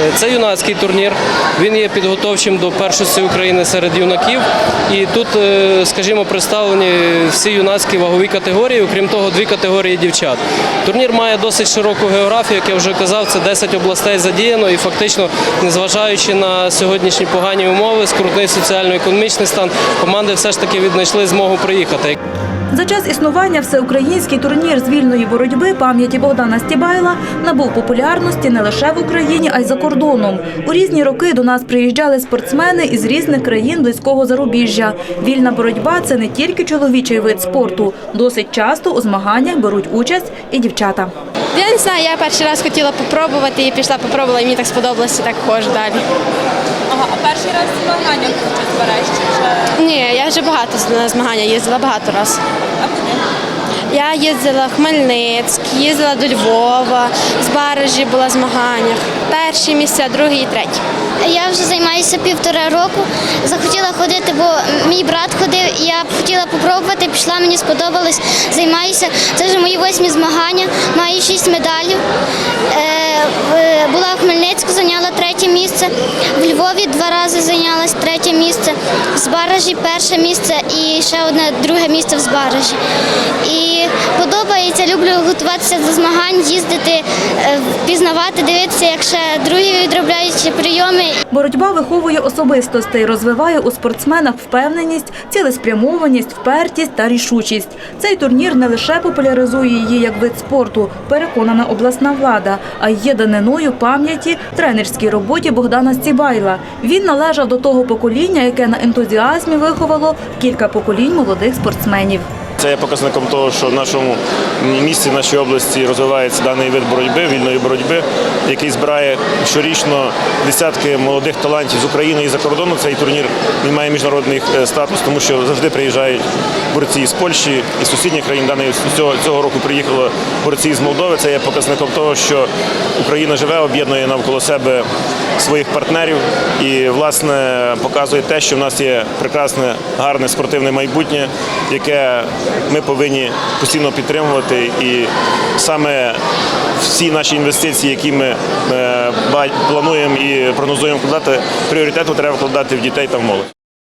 Е, Це юнацький турнір. Він є підготовчим до першості України серед юнаків. І тут, е, скажімо, представлені всі юнацькі вагові категорії, окрім того, дві категорії дівчат. Турнір має досить широку географію, як я вже казав, це 10 областей задіяно, і фактично, незважаючи на сьогоднішні погані умови, скрутний соціально-економічний стан, команди все ж таки віднайшли змогу приїхати. За час існування всеукраїнський турнір з вільної боротьби пам'яті Богдана Стібайла набув популярності не лише в Україні, а й за кордоном. У різні роки до нас приїжджали спортсмени із різних країн близького зарубіжжя. Вільна боротьба це не тільки чоловічий вид спорту. Досить часто у змаганнях беруть участь і дівчата. Я не знаю, я перший раз хотіла попробувати і пішла попробувала, і мені так сподобалося, і так ходжу далі. Ага, а перший раз в змаганнях участь береш Ні, я вже багато на змагання їздила, багато разів. Я їздила в Хмельницьк, їздила до Львова, з Баражі була в змаганнях. Перші місця, другі і треті. Я вже займаюся півтора року. Захотіла ходити, бо мій брат ходив, я хотіла попробувати, пішла, мені сподобалось. Займаюся. Це вже мої восьмі змагання, маю шість медалів. Місце. В Львові два рази зайнялась третє місце. В Збаражі перше місце і ще одне друге місце в Збаражі. І подобається, люблю готуватися до змагань, їздити, е, пізнавати, дивитися, як ще другі відробляють прийоми. Боротьба виховує особистостей, розвиває у спортсменах впевненість, цілеспрямованість, впертість та рішучість. Цей турнір не лише популяризує її як вид спорту, переконана обласна влада, а й є даниною пам'яті тренерській роботі Богдана Стібайла. Він належав до того покоління, яке на ентузіазмі виховало кілька поколінь молодих спортсменів. Це є показником того, що в нашому місті, в нашій області розвивається даний вид боротьби, вільної боротьби, який збирає щорічно десятки молодих талантів з України і за кордону. Цей турнір він має міжнародний е, статус, тому що завжди приїжджають борці з Польщі і сусідніх країн. Даний цього, цього року приїхали борці з Молдови. Це є показником того, що Україна живе, об'єднує навколо себе своїх партнерів і власне показує те, що в нас є прекрасне, гарне спортивне майбутнє, яке ми повинні постійно підтримувати. І саме всі наші інвестиції, які ми е, плануємо і прогнозуємо вкладати, пріоритету треба вкладати в дітей та в молодь.